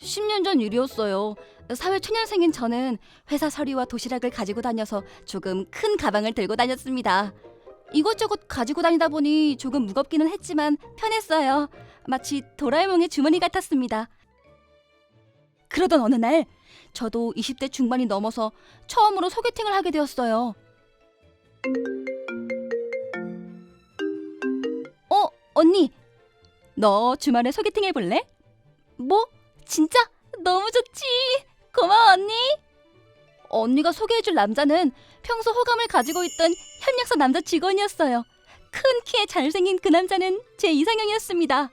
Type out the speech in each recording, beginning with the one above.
10년 전 일이었어요. 사회 초년생인 저는 회사 서류와 도시락을 가지고 다녀서 조금 큰 가방을 들고 다녔습니다. 이것저것 가지고 다니다 보니 조금 무겁기는 했지만 편했어요. 마치 도라에몽의 주머니 같았습니다. 그러던 어느 날 저도 20대 중반이 넘어서 처음으로 소개팅을 하게 되었어요. 어, 언니. 너 주말에 소개팅 해볼래? 뭐? 진짜? 너무 좋지. 고마워, 언니. 언니가 소개해줄 남자는 평소 호감을 가지고 있던 협력사 남자 직원이었어요. 큰 키에 잘생긴 그 남자는 제 이상형이었습니다.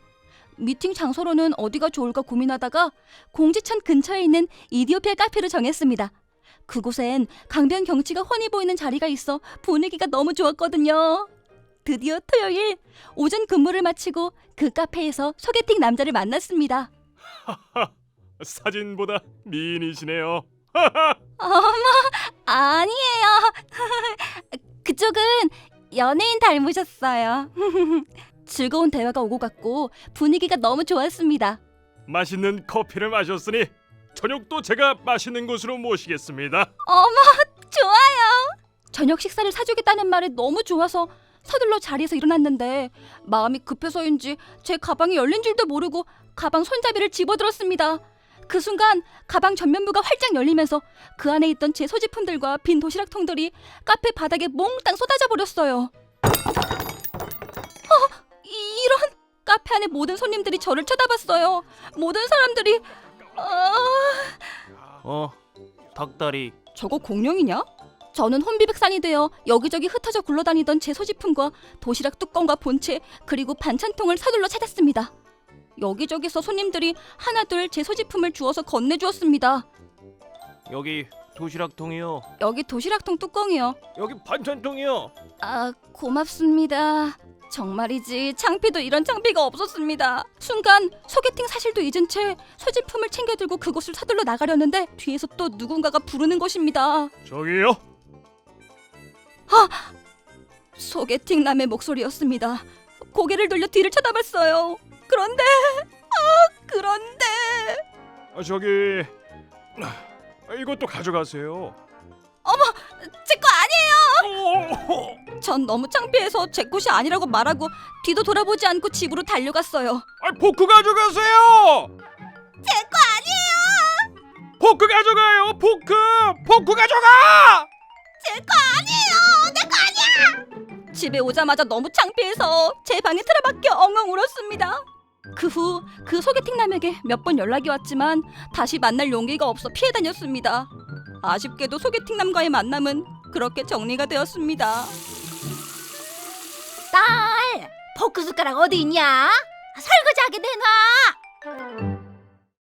미팅 장소로는 어디가 좋을까 고민하다가 공지천 근처에 있는 이디오피아 카페로 정했습니다. 그곳엔 강변 경치가 훤히 보이는 자리가 있어 분위기가 너무 좋았거든요. 드디어 토요일 오전 근무를 마치고 그 카페에서 소개팅 남자를 만났습니다. 사진보다 미인이시네요. 어머, 아니에요. 그쪽은 연예인 닮으셨어요. 즐거운 대화가 오고 갔고 분위기가 너무 좋았습니다. 맛있는 커피를 마셨으니 저녁도 제가 맛있는 곳으로 모시겠습니다. 어머, 좋아요. 저녁 식사를 사주겠다는 말에 너무 좋아서 서둘러 자리에서 일어났는데 마음이 급해서인지 제 가방이 열린 줄도 모르고 가방 손잡이를 집어들었습니다. 그 순간 가방 전면부가 활짝 열리면서 그 안에 있던 제 소지품들과 빈 도시락통들이 카페 바닥에 몽땅 쏟아져 버렸어요. 어, 이- 이런 카페 안에 모든 손님들이 저를 쳐다봤어요. 모든 사람들이 아... 어, 닭다리. 저거 공룡이냐? 저는 혼비백산이 되어 여기저기 흩어져 굴러다니던 제 소지품과 도시락 뚜껑과 본체 그리고 반찬통을 서둘러 찾았습니다. 여기저기서 손님들이 하나둘 제 소지품을 주워서 건네주었습니다. 여기 도시락통이요. 여기 도시락통 뚜껑이요. 여기 반찬통이요. 아 고맙습니다. 정말이지 창피도 이런 창피가 없었습니다. 순간 소개팅 사실도 잊은 채 소지품을 챙겨 들고 그곳을 서둘러 나가려는데 뒤에서 또 누군가가 부르는 것입니다. 저기요. 소개팅 남의 목소리였습니다. 고개를 돌려 뒤를 쳐다봤어요. 그런데 아 그런데 아, 저기 아, 이것도 가져가세요. 제거 아니에요. 어, 전 너무 창피해서 제 것이 아니라고 말하고 뒤도 돌아보지 않고 집으로 달려갔어요. 아, 포크 가져가세요. 제 거 아니에요. 포크 가져가요. 포크. 포크 가져가. 제 거 아니에요. 내 거 아니야. 집에 오자마자 너무 창피해서 제 방에 틀어박혀 엉엉 울었습니다. 그 후 그 소개팅 남에게 몇 번 연락이 왔지만 다시 만날 용기가 없어 피해 다녔습니다. 아쉽게도 소개팅 남과의 만남은 그렇게 정리가 되었습니다. 딸, 포크 숟가락 어디 있냐? 설거지하게 내놔.